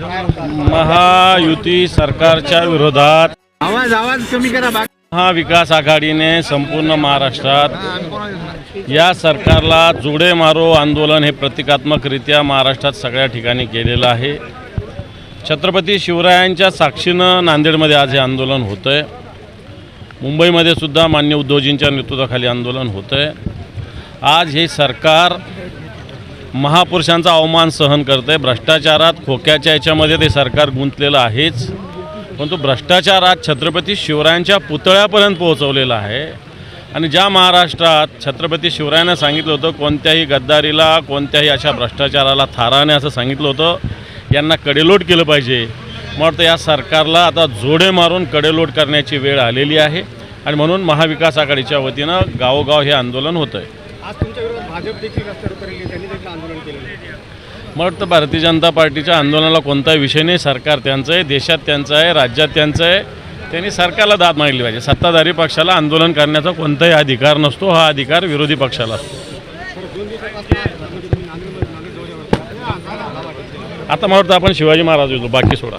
महायुती सरकारच्या विरोधात आवाज आवाज कमी करा महाविकास आघाडीने संपूर्ण महाराष्ट्रात या सरकारला जोडे मारो आंदोलन हे प्रतिकात्मकरित्या महाराष्ट्रात सगळ्या ठिकाणी केलेलं आहे. छत्रपती शिवरायांच्या साक्षीनं नांदेडमध्ये आज हे आंदोलन होतं आहे मुंबईमध्ये सुद्धा मान्य उद्धवजींच्या नेतृत्वाखाली आंदोलन होतं आहे आज हे सरकार महापुरुषांचा अवमान सहन करतं आहे भ्रष्टाचारात खोक्याच्या याच्यामध्ये ते सरकार गुंतलेलं आहेच. परंतु भ्रष्टाचार आज छत्रपती शिवरायांच्या पुतळ्यापर्यंत पोहोचवलेला आहे. आणि ज्या महाराष्ट्रात छत्रपती शिवरायांना सांगितलं होतं कोणत्याही गद्दारीला कोणत्याही अशा भ्रष्टाचाराला थाराने असं सांगितलं होतं यांना कडेलोट केलं पाहिजे. मग वाटतं या सरकारला आता जोडे मारून कडेलोट करण्याची वेळ आलेली आहे. आणि म्हणून महाविकास आघाडीच्या वतीनं गावोगाव हे आंदोलन होतं आहे आज तुमच्या विरोधात भाजप देखील रस्त्यावर उतरली आहे. त्यांनी देखील आंदोलन केलेलं आहे. मला वाटतं भारतीय जनता पार्टीच्या आंदोलनाला कोणताही विषय नाही. सरकार त्यांचं आहे देशात त्यांचं आहे राज्यात त्यांचं आहे. त्यांनी सरकारला दाद मागली पाहिजे. सत्ताधारी पक्षाला आंदोलन करण्याचा कोणताही अधिकार नसतो. हा अधिकार विरोधी पक्षाला असतो? आता मला वाटतं आपण शिवाजी महाराज येतो. बाकी सोडा.